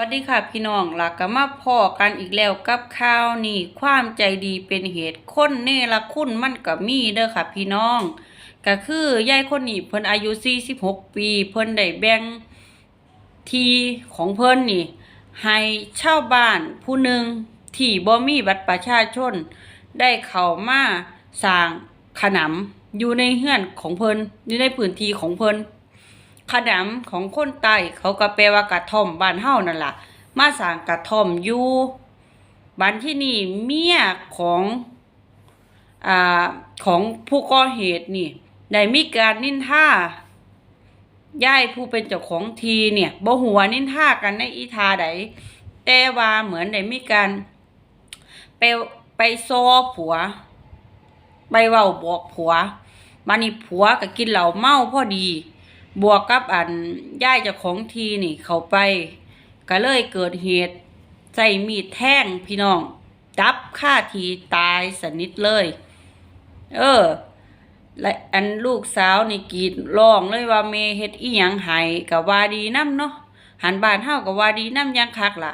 วัสดีค่ะพี่น้องหลักก็มาพ่อกันอีกแล้วกับข่าวนี่ความใจดีเป็นเหตุคนเนรคุณมันก็มีเด้อค่ะพี่น้อง ก็คือยายคนนี้เพิ่นอายุ 46 ปี เพิ่นได้แบ่งทีของเพิ่นนี่ ให้ชาวบ้านผู้หนึ่งที่บ่มีบัตรประชาชน ได้เข้ามาสร้างขนำอยู่ในเฮือนของเพิ่นอยู่ในพื้นที่ของเพิ่น ขนำของคนใต้เขาก็แปลว่ากระท่อมบ้านเฮานั่นล่ะ มาสร้างกระท่อมอยู่บ้านที่นี่เมียของอ่าของผู้ก่อเหตุนี่ได้มีการนินท่าย่ายผู้เป็นเจ้าของทีเนี่ยบ่หัวนินท่ากันในอีทาใดแต่ว่าเหมือนได้มีการไปไปซอผัว ไปเว้าบอกผัวมานี่ผัวก็กินเหล้าเมาพอดี บวกกับอันย่ายเจ้าของทีนี่เขาไป ก็เลยเกิดเหตุใส่มีดแท่งพี่น้องจับฆ่าทีตายสนิทเลย เออและอันลูกสาวนี่กรีดร้องเลยว่าเมเฮ็ดอีหยังให้ก็ว่าดีน้ำเนาะหันบ้านเฮาก็ว่าดีน้ำยังคักล่ะ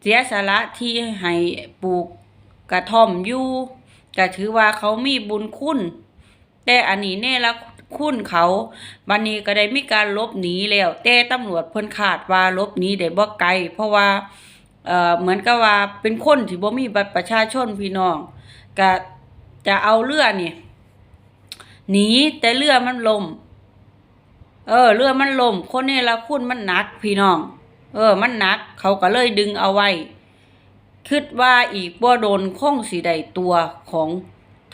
เสียสละที่ให้ปลูกกระท่อมอยู่ก็ถือว่าเขามีบุญคุณ แต่อันนี้แน่ละค ณเขาบันนี้ก็ได้มีการลบหนีแล้ว แต่ตำรวจเพิ่นคาดว่าลบหนีได้บ่ไกลเพราะว่าเอ่อเหมือนกับว่าเป็นคนที่บ่มีบัตรประชาชนพี่น้องก็จะเอาเรือนี่หนีแต่เรือมันลมเออ เรือมันลมคนนี้ละคุณมันหนักพี่น้อง เออ มันหนัก เขาก็เลยดึงเอาไว้คิดว่าอีกบ่โดนคงสิได้ตัวของ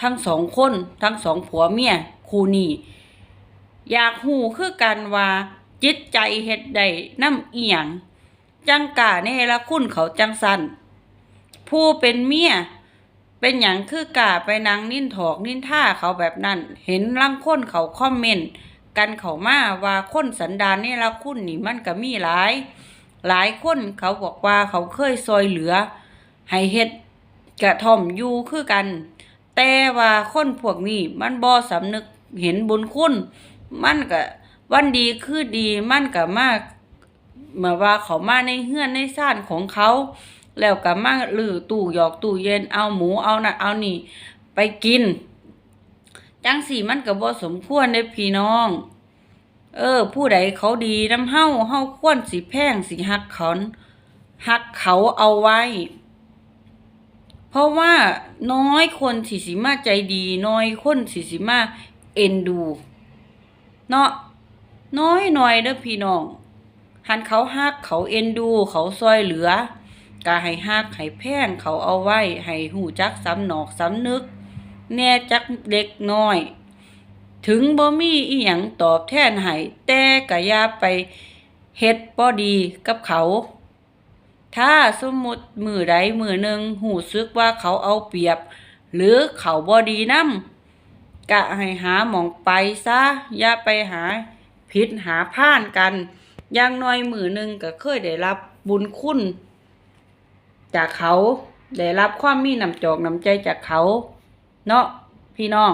ทั้งสองคน ทั้งสองผัวเมียคู่นี้ อยากหูคือกันว่าจิตใจเฮ็ดได้น้ำเอียง จังกาเนละคุณเขาจังสันผู้เป็นเมียเป็นหยังคือกาไปนางนิ่นถอกนิ่นท่าเขาแบบนั้น เห็นลังคนเขาคอมเมนต์กันเขามาว่าคนสันดานนี่ละคุณนี่มันก็มีหลาย หลายคนเขาบอกว่าเขาเคยซอยเหลือ ให้เฮ็ดกระท่อมอยู่คือกัน แต่ว่าคนพวกนี้มันบ่สำนึกเห็นบุญคุณ มันก็วันดีคือดีมันก็มากมือนว่าเขามาในเฮือนในซ่านของเขา แล้วก็มาหลือตู้หยอกตู้เย็นเอาหมูเอาน่ะเอานี่ ไปกิน จังสี่มันก็บ่สมควรเด้พี่น้อง เออ ผู้ใดเขาดีน้ำเฮาเฮาควรสิแพงสิฮักเขาฮักเขาเอาไว้ เพราะว่าน้อยคนสิสิมาใจดี น้อยคนสิสิมาเอ็นดู เนาะน้อยหน่อยเด้อพี่น้องหันเขาฮักเขาเอ็นดู เขาซอยเหลือก็ให้ฮักให้แพงเขาเอาไว้ ให้หูจักสำหนอกสำนึก แน่จักเด็กน้อย ถึงบ่มีอีหยังตอบแทนให้แต่ก็อย่าไปเฮ็ดบ่ดีกับเขา ถ้าสมมุติมือใดมือหนึ่งหูซึกว่าเขาเอาเปรียบ หรือเขาบ่ดีนำ กะให้หาหมองไปซะอย่าไปหาผิดหาพ่านกันอย่างน้อยมือหนึ่งก็เคยได้รับบุญคุณ จากเขา ได้รับความมีน้ำจอกน้ำใจจากเขา เนาะพี่น้อง